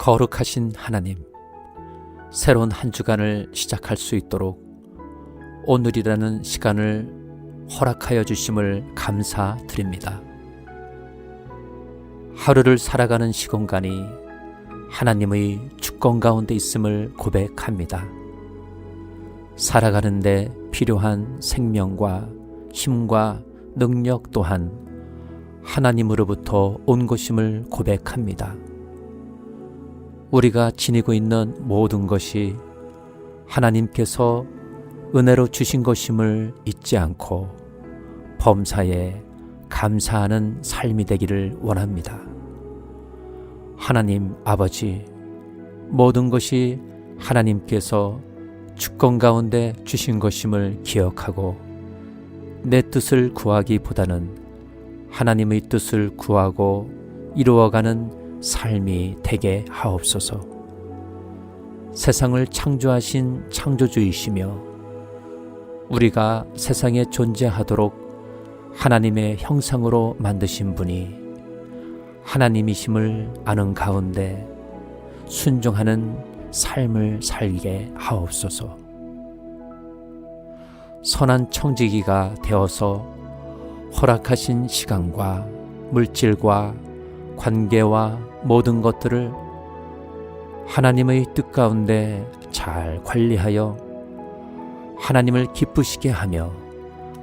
거룩하신 하나님, 새로운 한 주간을 시작할 수 있도록 오늘이라는 시간을 허락하여 주심을 감사드립니다. 하루를 살아가는 시공간이 하나님의 주권 가운데 있음을 고백합니다. 살아가는데 필요한 생명과 힘과 능력 또한 하나님으로부터 온 것임을 고백합니다. 우리가 지니고 있는 모든 것이 하나님께서 은혜로 주신 것임을 잊지 않고 범사에 감사하는 삶이 되기를 원합니다. 하나님 아버지, 모든 것이 하나님께서 주권 가운데 주신 것임을 기억하고 내 뜻을 구하기보다는 하나님의 뜻을 구하고 이루어가는 삶이 되게 하옵소서. 세상을 창조하신 창조주이시며 우리가 세상에 존재하도록 하나님의 형상으로 만드신 분이 하나님이심을 아는 가운데 순종하는 삶을 살게 하옵소서. 선한 청지기가 되어서 허락하신 시간과 물질과 관계와 모든 것들을 하나님의 뜻 가운데 잘 관리하여 하나님을 기쁘시게 하며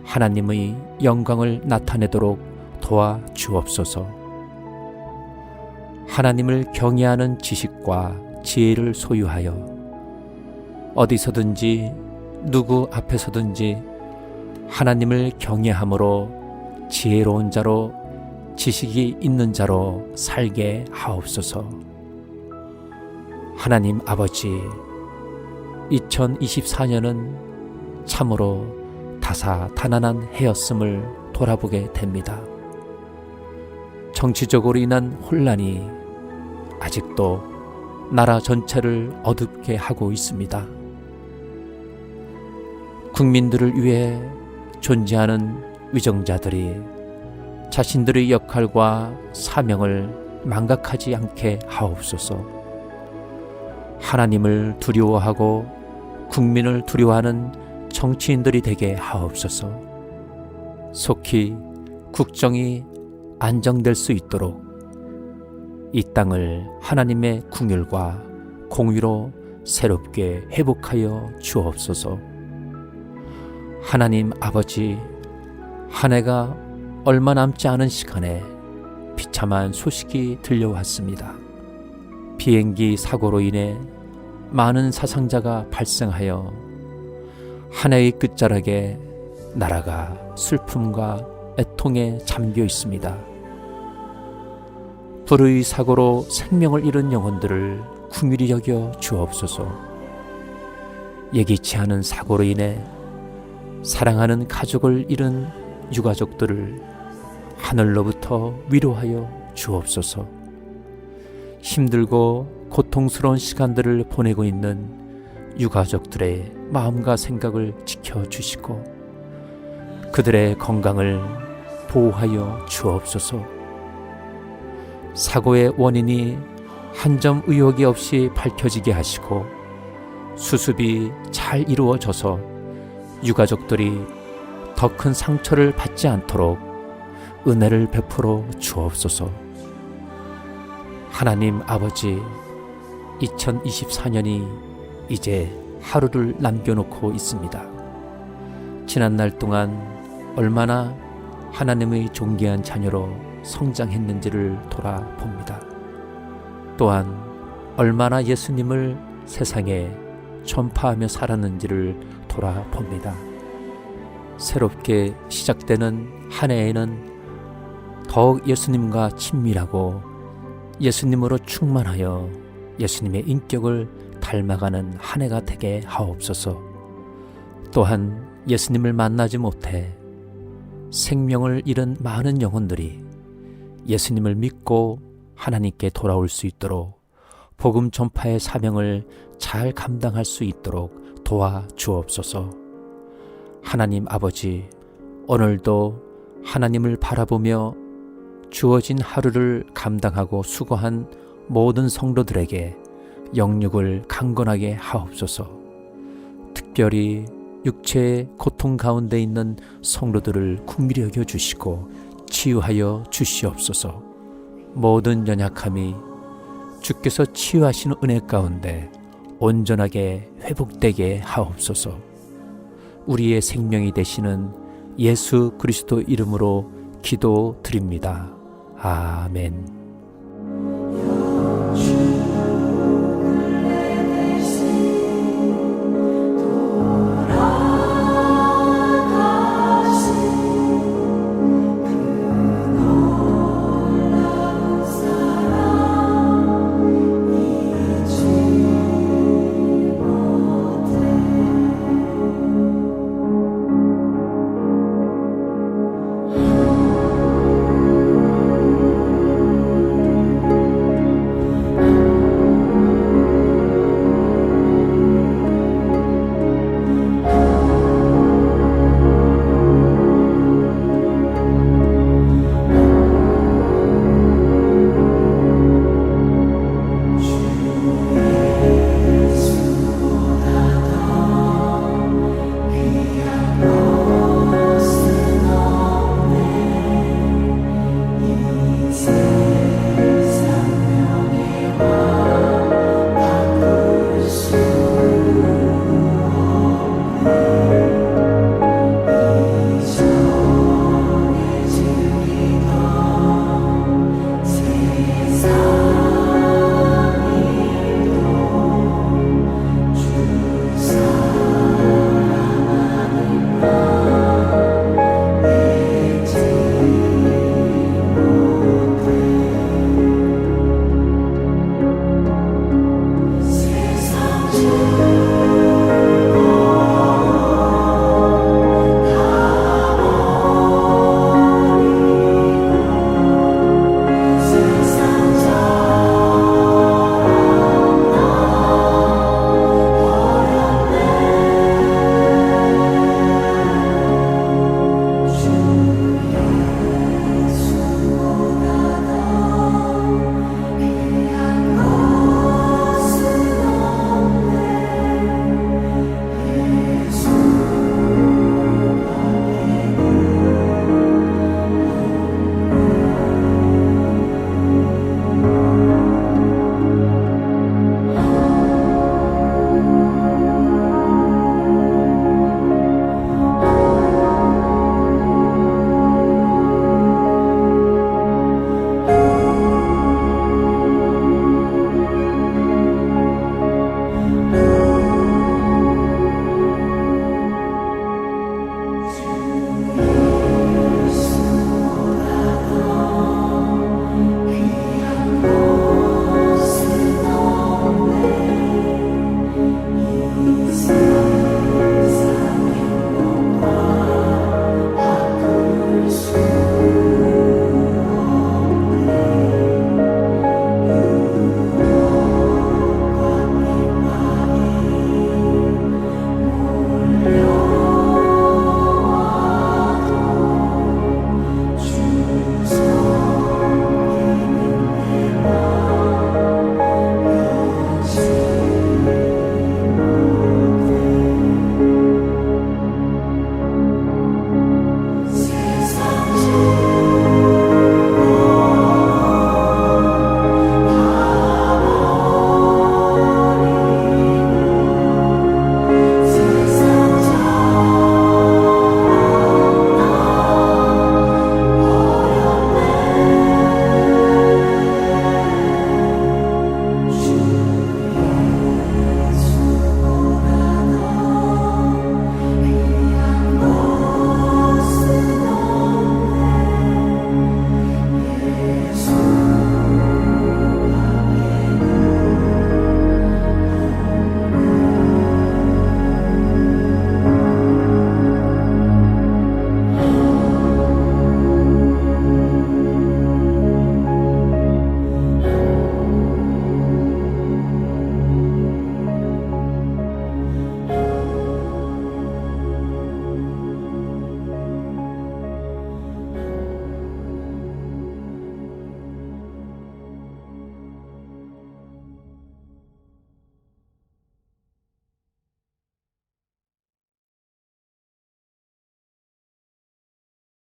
하나님의 영광을 나타내도록 도와 주옵소서. 하나님을 경외하는 지식과 지혜를 소유하여 어디서든지 누구 앞에서든지 하나님을 경외함으로 지혜로운 자로 지식이 있는 자로 살게 하옵소서. 하나님 아버지, 2024년은 참으로 다사다난한 해였음을 돌아보게 됩니다. 정치적으로 인한 혼란이 아직도 나라 전체를 어둡게 하고 있습니다. 국민들을 위해 존재하는 위정자들이 자신들의 역할과 사명을 망각하지 않게 하옵소서. 하나님을 두려워하고 국민을 두려워하는 정치인들이 되게 하옵소서. 속히 국정이 안정될 수 있도록 이 땅을 하나님의 궁율과 공유로 새롭게 회복하여 주옵소서. 하나님 아버지, 한 해가 얼마 남지 않은 시간에 비참한 소식이 들려왔습니다. 비행기 사고로 인해 많은 사상자가 발생하여 한 해의 끝자락에 나라가 슬픔과 애통에 잠겨 있습니다. 불의 사고로 생명을 잃은 영혼들을 궁휼히 여겨 주옵소서. 예기치 않은 사고로 인해 사랑하는 가족을 잃은 유가족들을 하늘로부터 위로하여 주옵소서. 힘들고 고통스러운 시간들을 보내고 있는 유가족들의 마음과 생각을 지켜주시고 그들의 건강을 보호하여 주옵소서. 사고의 원인이 한 점 의혹이 없이 밝혀지게 하시고 수습이 잘 이루어져서 유가족들이 더 큰 상처를 받지 않도록 은혜를 베풀어 주옵소서. 하나님 아버지, 2024년이 이제 하루를 남겨놓고 있습니다. 지난 날 동안 얼마나 하나님의 존귀한 자녀로 성장했는지를 돌아봅니다. 또한 얼마나 예수님을 세상에 전파하며 살았는지를 돌아봅니다. 새롭게 시작되는 한 해에는 더욱 예수님과 친밀하고 예수님으로 충만하여 예수님의 인격을 닮아가는 한 해가 되게 하옵소서. 또한 예수님을 만나지 못해 생명을 잃은 많은 영혼들이 예수님을 믿고 하나님께 돌아올 수 있도록 복음 전파의 사명을 잘 감당할 수 있도록 도와 주옵소서. 하나님 아버지, 오늘도 하나님을 바라보며 주어진 하루를 감당하고 수고한 모든 성도들에게 영육을 강건하게 하옵소서. 특별히 육체의 고통 가운데 있는 성도들을 국밀히 여겨 주시고 치유하여 주시옵소서. 모든 연약함이 주께서 치유하시는 은혜 가운데 온전하게 회복되게 하옵소서. 우리의 생명이 되시는 예수 그리스도 이름으로 기도 드립니다. 아멘.